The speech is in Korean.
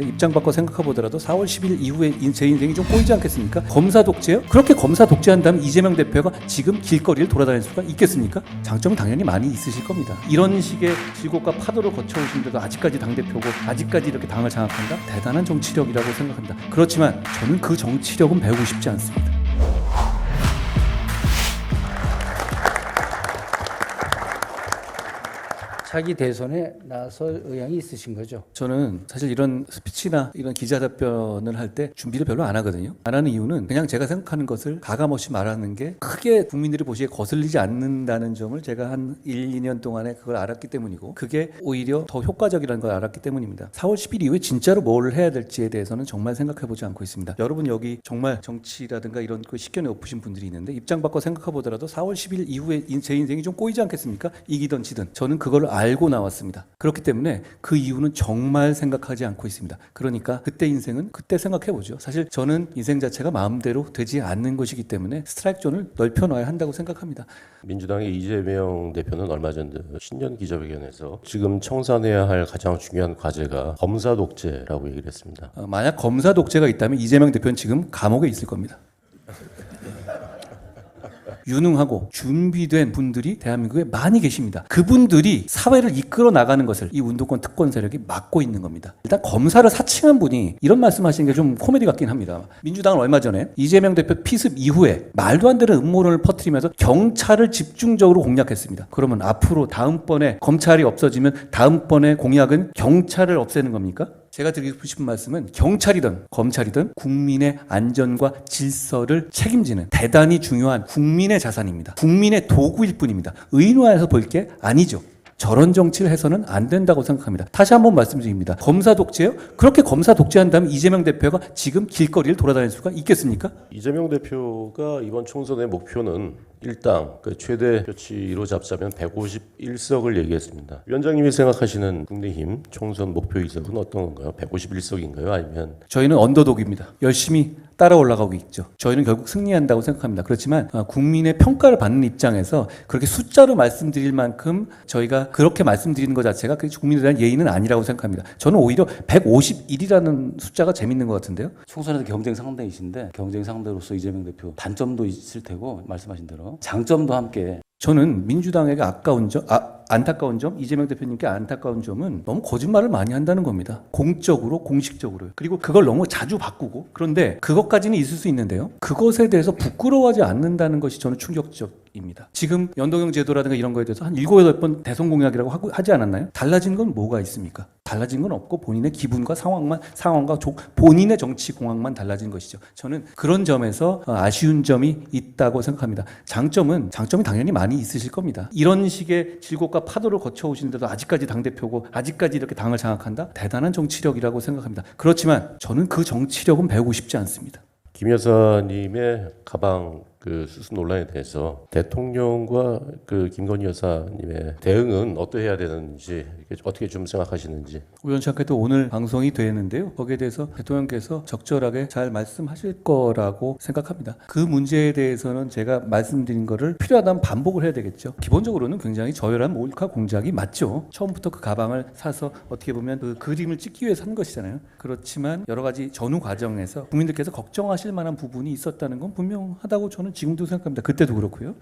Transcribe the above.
입장 바꿔 생각해 보더라도 4월 10일 이후에 인- 제 인생이 좀 꼬이지 않겠습니까? 검사 독재요? 그렇게 검사 독재한다면 이재명 대표가 지금 길거리를 돌아다닐 수가 있겠습니까? 장점은 당연히 많이 있으실 겁니다. 이런 식의 질곡과 파도를 거쳐오신데도 아직까지 당대표고 아직까지 이렇게 당을 장악한다? 대단한 정치력이라고 생각합니다. 그렇지만 저는 그 정치력은 배우고 싶지 않습니다. 차기 대선에 나설 의향이 있으신 거죠? 저는 사실 이런 스피치나 이런 기자 답변을 할 때 준비를 별로 안 하거든요. 안 하는 이유는 그냥 제가 생각하는 것을 가감없이 말하는 게 크게 국민들이 보시기에 거슬리지 않는다는 점을 제가 한 1, 2년 동안에 그걸 알았기 때문이고 그게 오히려 더 효과적이라는 걸 알았기 때문입니다. 4월 10일 이후에 진짜로 뭘 해야 될지에 대해서는 정말 생각해 보지 않고 있습니다. 여러분 여기 정말 정치라든가 이런 그 식견이 없으신 분들이 있는데 입장 바꿔 생각해 보더라도 4월 10일 이후에 인- 제 인생이 좀 꼬이지 않겠습니까? 이기든 지든 저는 그걸 알고 나왔습니다. 그렇기 때문에 그 이유는 정말 생각하지 않고 있습니다. 그러니까 그때 인생은 그때 생각해 보죠. 사실 저는 인생 자체가 마음대로 되지 않는 것이기 때문에 스트라이크 존을 넓혀 놔야 한다고 생각합니다. 민주당의 이재명 대표는 얼마 전 신년 기자회견에서 지금 청산해야 할 가장 중요한 과제가 검사 독재라고 얘기를 했습니다. 어, 만약 검사 독재가 있다면 이재명 대표는 지금 감옥에 있을 겁니다. 유능하고 준비된 분들이 대한민국에 많이 계십니다. 그분들이 사회를 이끌어 나가는 것을 이 운동권 특권 세력이 막고 있는 겁니다. 일단 검사를 사칭한 분이 이런 말씀하시는 게 좀 코미디 같긴 합니다. 민주당은 얼마 전에 이재명 대표 피습 이후에 말도 안 되는 음모론을 퍼뜨리면서 경찰을 집중적으로 공략했습니다. 그러면 앞으로 다음번에 검찰이 없어지면 다음번에 공약은 경찰을 없애는 겁니까? 제가 드리고 싶은 말씀은 경찰이든 검찰이든 국민의 안전과 질서를 책임지는 대단히 중요한 국민의 자산입니다. 국민의 도구일 뿐입니다. 의인화해서 볼 게 아니죠. 저런 정치를 해서는 안 된다고 생각합니다. 다시 한번 말씀드립니다. 검사 독재요? 그렇게 검사 독재한다면 이재명 대표가 지금 길거리를 돌아다닐 수가 있겠습니까? 이재명 대표가 이번 총선의 목표는 일당 그 최대 표치로 잡자면 151석을 얘기했습니다. 위원장님이 생각하시는 국민의힘 총선 목표 의석은 어떤 건가요? 151석인가요? 아니면 저희는 언더독입니다. 열심히 따라 올라가고 있죠. 저희는 결국 승리한다고 생각합니다. 그렇지만 아, 국민의 평가를 받는 입장에서 그렇게 숫자로 말씀드릴 만큼 저희가 그렇게 말씀드리는 것 자체가 그 국민에 대한 예의는 아니라고 생각합니다. 저는 오히려 151이라는 숫자가 재밌는 것 같은데요. 총선에도 경쟁 상대이신데 경쟁 상대로서 이재명 대표 단점도 있을 테고 말씀하신 대로 장점도 함께 저는 민주당에게 아까운 점, 아, 안타까운 점, 이재명 대표님께 안타까운 점은 너무 거짓말을 많이 한다는 겁니다. 공적으로, 공식적으로. 그리고 그걸 너무 자주 바꾸고. 그런데 그것까지는 있을 수 있는데요. 그것에 대해서 부끄러워하지 않는다는 것이 저는 충격적입니다. 지금 연동형 제도라든가 이런 거에 대해서 한 일곱 여덟 번 대선 공약이라고 하고, 하지 않았나요? 달라진 건 뭐가 있습니까? 달라진 건 없고 본인의 기분과 상황만 상황과 조- 본인의 정치 공학만 달라진 것이죠. 저는 그런 점에서 어, 아쉬운 점이 있다고 생각합니다. 장점은 장점이 당연히 많이 있으실 겁니다. 이런 식의 질곡과 파도를 거쳐 오시는데도 아직까지 당 대표고 아직까지 이렇게 당을 장악한다? 대단한 정치력이라고 생각합니다. 그렇지만 저는 그 정치력은 배우고 싶지 않습니다. 김 여사님의 가방 그 수수 논란에 대해서 대통령과 그 김건희 여사님의 대응은 어떠해야 되는지 이렇게 어떻게 좀 생각하시는지 우연찮게도 오늘 방송이 되는데요. 거기에 대해서 대통령께서 적절하게 잘 말씀하실 거라고 생각합니다. 그 문제에 대해서는 제가 말씀드린 거를 필요하다면 반복을 해야 되겠죠. 기본적으로는 굉장히 저열한 몰카 공작이 맞죠. 처음부터 그 가방을 사서 어떻게 보면 그 그림을 찍기 위해서 산 것이잖아요. 그렇지만 여러 가지 전후 과정에서 국민들께서 걱정하실 만한 부분이 있었다는 건 분명하다고 저는 지금도 생각합니다. 그때도 그렇고요.